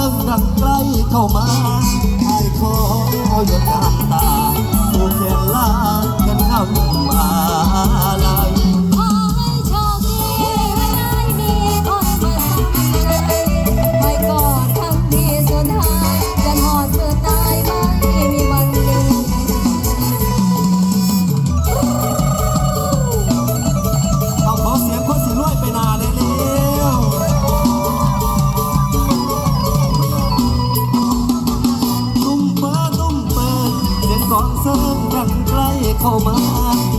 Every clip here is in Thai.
ริ่มนั่งใกล้เข้ามาใครขอเอาหยดน้ำตาผูกแขนลากันเข้ามาลาย 好吗？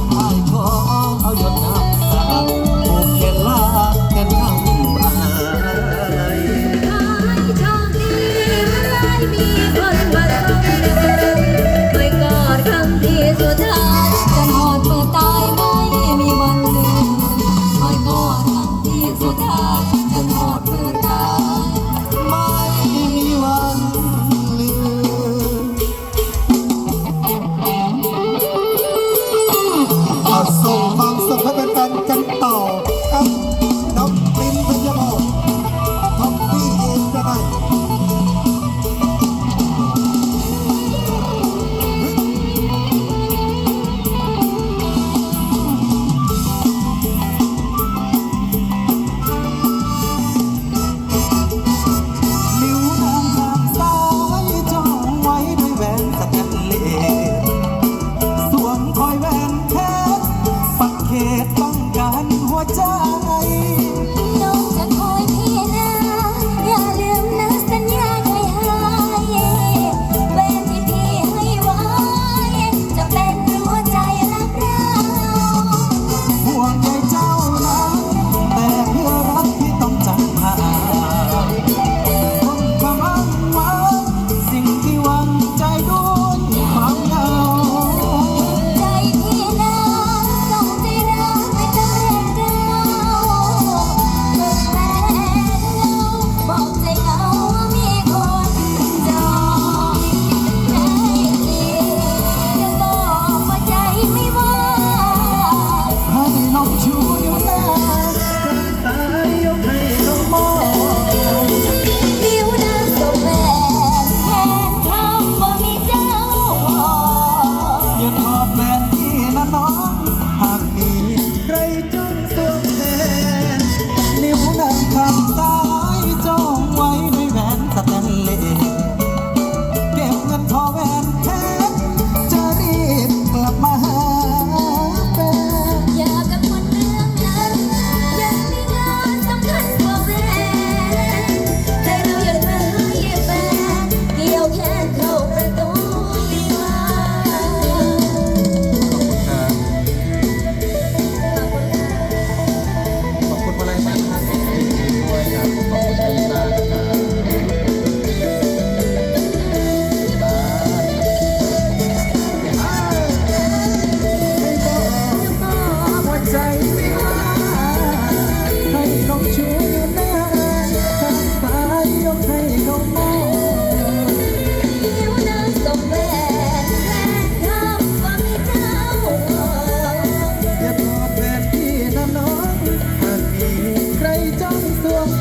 Adiós.